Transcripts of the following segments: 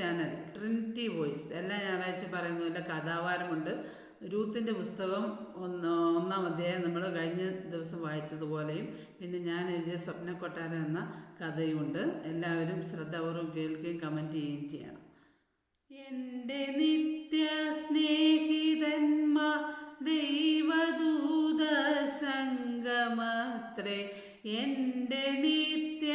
Channel Trinity voice എല്ലാ ഞായറാഴ്ച പറയുന്ന പോലെ കഥാവാരമുണ്ട്. രൂത്തിന്റെ പുസ്തകം ഒന്ന് ഒന്നാം അധ്യായം നമ്മൾ കഴിഞ്ഞ ദിവസം വായിച്ചതുപോലെയും പിന്നെ ഞാൻ എഴുതിയ സ്വപ്നക്കൊട്ടാരം എന്ന കഥയുമുണ്ട്. എല്ലാവരും ശ്രദ്ധാപൂർവം കേൾക്കുകയും കമന്റ് ചെയ്യുകയും ചെയ്യണം. എന്റെ നിത്യ സ്നേഹിതന്മാർ ദൈവദൂത സംഗമത്രേ എന്റെ നിത്യ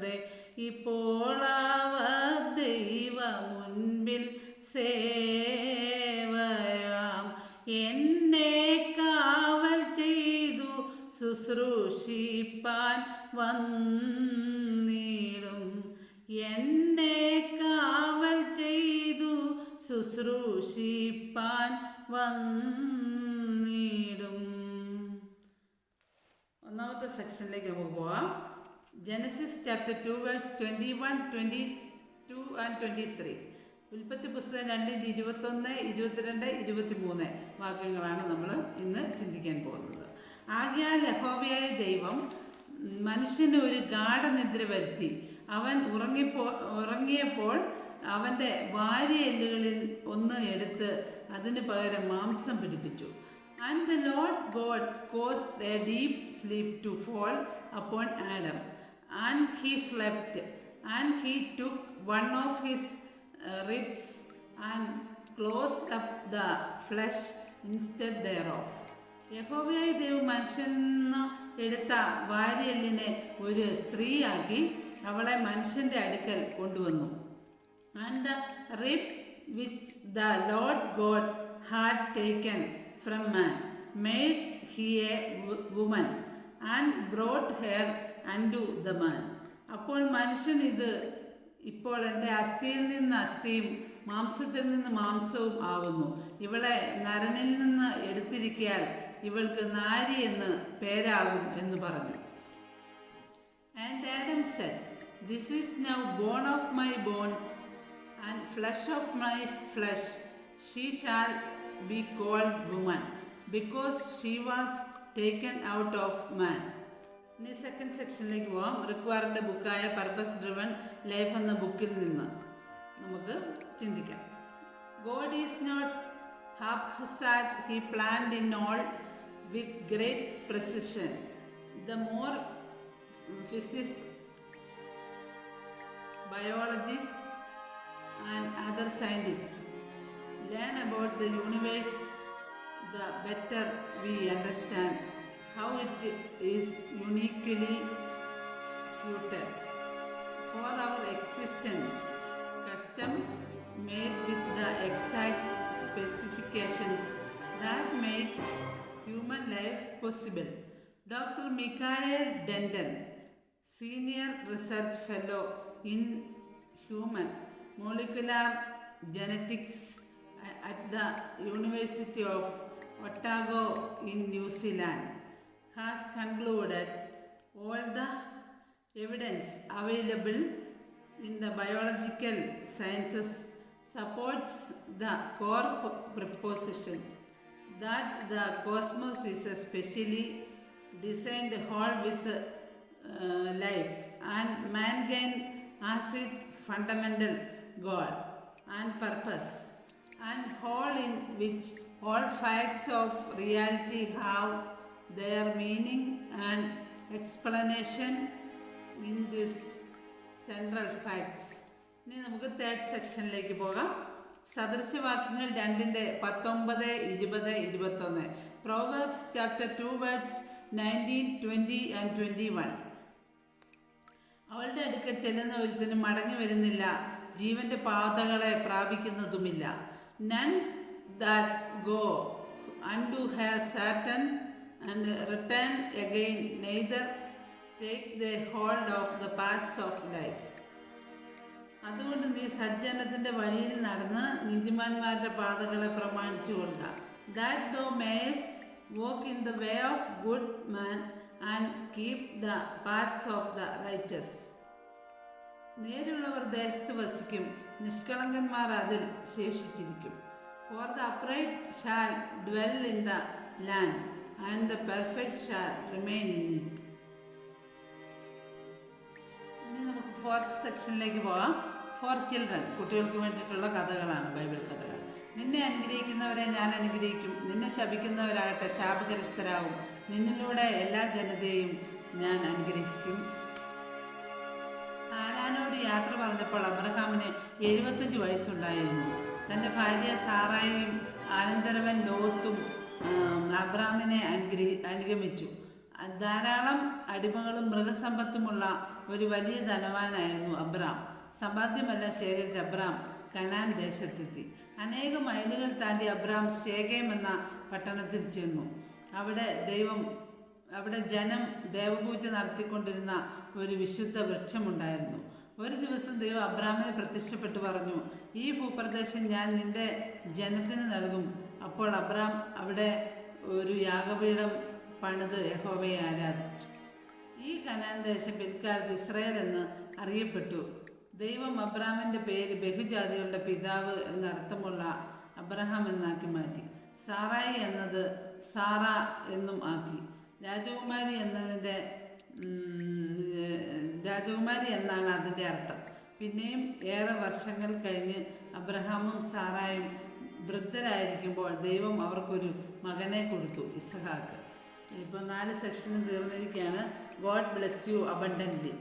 സംഗമത്രേ ഇപ്പോൾ അവർ ദൈവ മുൻപിൽ സേവയാം. എന്നെ കാവൽ ചെയ്തു ശുശ്രൂഷിപ്പാൻ വന്നിടും. എന്നെ കാവൽ ചെയ്തു ശുശ്രൂഷിപ്പാൻ വന്നിടും. ഒന്നാമത്തെ സെക്ഷനിലേക്ക് നമുക്ക് പോവാം. Genesis chapter two verse twenty one twenty two and twenty three ഉൽപ്പത്തി പുസ്തകം രണ്ടിന്റെ ഇരുപത്തൊന്ന് ഇരുപത്തിരണ്ട് ഇരുപത്തി മൂന്ന് വാക്യങ്ങളാണ് നമ്മൾ ഇന്ന് ചിന്തിക്കാൻ പോകുന്നത്. ആകയാൽ ലഹോബിയായ ദൈവം മനുഷ്യന് ഒരു ഗാഠനിദ്ര വരുത്തി. അവൻ ഉറങ്ങിപ്പോ ഉറങ്ങിയപ്പോൾ അവന്റെ ഭാര്യ എല്ലുകളിൽ ഒന്ന് എടുത്ത് അതിന് പകരം മാംസം പിടിപ്പിച്ചു. and the Lord God caused a deep sleep to fall upon Adam and he slept and he took one of his ribs and closed up the flesh instead thereof യഹോവയായി ദൈവം മനുഷ്യന് എടുത്ത വാരിയല്ലിനെ ഒരു സ്ത്രീയാക്കി അവളെ മനുഷ്യൻ്റെ അടുക്കൽ കൊണ്ടുവന്നു and the rib which the Lord God had taken from man, made he a woman and brought her unto the man അപ്പോൾ മനുഷ്യൻ ഇത് ഇപ്പോൾ എന്റെ അസ്ഥിയിൽ നിന്ന് അസ്ഥിയും മാംസത്തിൽ നിന്ന് മാംസവും ആകുന്നു. ഇവളെ നരനിൽ നിന്ന് എടുത്തിരിക്കാൻ ഇവൾക്ക് നാരി എന്ന് പേരാകും എന്ന് പറഞ്ഞു. And Adam said, this is now bone of my bones and flesh of my flesh she shall be called woman, because she was taken out of man. ഇനി സെക്കൻഡ് സെക്ഷനിലേക്ക് പോവാം റിക്വയറിൻ്റെ ബുക്കായ പർപ്പസ് ഡ്രിവൺ ലൈഫ് എന്ന ബുക്കിൽ നിന്ന് നമുക്ക് ചിന്തിക്കാം God is not haphazard he planned in all with great precision. The more physicists, biologists, and other scientists learn about the universe, the better we understand how it is uniquely suited for our existence, custom made with the exact specifications that make human life possible. Dr. Michael Denton, Senior Research Fellow in Human Molecular Genetics at the University of Otago in New Zealand, has concluded all the evidence available in the biological sciences supports the core proposition that the cosmos is a specially designed whole with uh, life and mankind as its fundamental goal and purpose and whole in which all facts of reality have their meaning and explanation in this central facts. ഇനി നമുക്ക് third സെക്ഷനിലേക്ക് പോകാം. സദൃശവാക്യങ്ങൾ രണ്ടിന്റെ പത്തൊമ്പത് ഇരുപത് ഇരുപത്തൊന്ന്. Proverbs chapter two words nineteen twenty and twenty one അവളുടെ അടുക്കൽ ചെല്ലുന്ന ഒരുത്തിന് മടങ്ങി വരുന്നില്ല. ജീവന്റെ പാതകളെ പ്രാപിക്കുന്നതുമില്ല. None that go unto her Satan and return again, neither take the hold of the paths of life. അതുകൊണ്ട് നീ സജ്ജനത്തിന്റെ വഴിയിൽ നടന്ന് നീതിമാന്മാരുടെ പാതകളെ പ്രമാണിച്ചു കൊള്ളുക that thou mayest walk in the way of good man and keep the paths of the righteous. നേരുള്ളവർ ദേശത്ത് വസിക്കും നിഷ്കളങ്കന്മാർ അതിൽ ശേഷിച്ചിരിക്കും. For the upright shall dwell in the land and the perfect shall remain in it ഇനി നമുക്ക് fourth സെക്ഷനിലേക്ക് പോവാം. For children കുട്ടികൾക്ക് വേണ്ടിയിട്ടുള്ള കഥകളാണ് ബൈബിൾ കഥകൾ. നിന്നെ അനുഗ്രഹിക്കുന്നവരെ ഞാൻ അനുഗ്രഹിക്കും. നിന്നെ ശപിക്കുന്നവരാകട്ടെ ശാപഗ്രസ്തരാകും. നിന്നിലൂടെ എല്ലാ ജനതയെയും ഞാൻ അനുഗ്രഹിക്കും. പറഞ്ഞപ്പോൾ അബ്രഹാമിന് എഴുപത്തഞ്ച് വയസ്സുണ്ടായിരുന്നു. തന്റെ ഭാര്യ സാറായും അനന്തരവൻ ലോത്തും അബ്രഹാമിനെ അനുഗ്രഹി അനുഗമിച്ചു. ധാരാളം അടിമകളും മൃഗസമ്പത്തുമുള്ള ഒരു വലിയ ധനവാനായിരുന്നു അബ്രാം സമ്പാദ്യമെല്ലാം ശേഖരിച്ച അബ്രാം കനാൻ ദേശത്തെത്തി. അനേക മൈലുകൾ താണ്ടി അബ്രാം ശേഖയം എന്ന പട്ടണത്തിൽ ചെന്നു. അവിടെ ദൈവം അവിടെ ജനം ദേവപൂജ നടത്തിക്കൊണ്ടിരുന്ന ഒരു വിശുദ്ധ വൃക്ഷമുണ്ടായിരുന്നു. ഒരു ദിവസം ദൈവം അബ്രാമിനെ പ്രത്യക്ഷപ്പെട്ട് പറഞ്ഞു ഈ ഭൂപ്രദേശം ഞാൻ നിന്റെ ജനത്തിന് നൽകും. അപ്പോൾ അബ്രാം അവിടെ ഒരു യാഗപീഠം പണിത് യഹോവയെ ആരാധിച്ചു. ഈ കനാൻ ദേശം പിൽക്കാലത്ത് ഇസ്രയേൽ എന്ന് അറിയപ്പെട്ടു. ദൈവം അബ്രാമിന്റെ പേര് ബഹുജാതികളുടെ പിതാവ് എന്നർത്ഥമുള്ള അബ്രഹാം എന്നാക്കി മാറ്റി. സാറായി എന്നത് സാറ എന്നും ആക്കി. രാജകുമാരി എന്നതിന്റെ രാജകുമാരി എന്നാണ് അതിന്റെ അർത്ഥം. പിന്നെയും ഏറെ വർഷങ്ങൾ കഴിഞ്ഞ് അബ്രഹാമും സാറായും വൃദ്ധരായിരിക്കുമ്പോൾ ദൈവം അവർക്കൊരു മകനെ കൊടുത്തു ഇസഹാക്ക്. ഇപ്പോൾ നാല് സെക്ഷനും തീർന്നിരിക്കുകയാണ്. God bless you abundantly.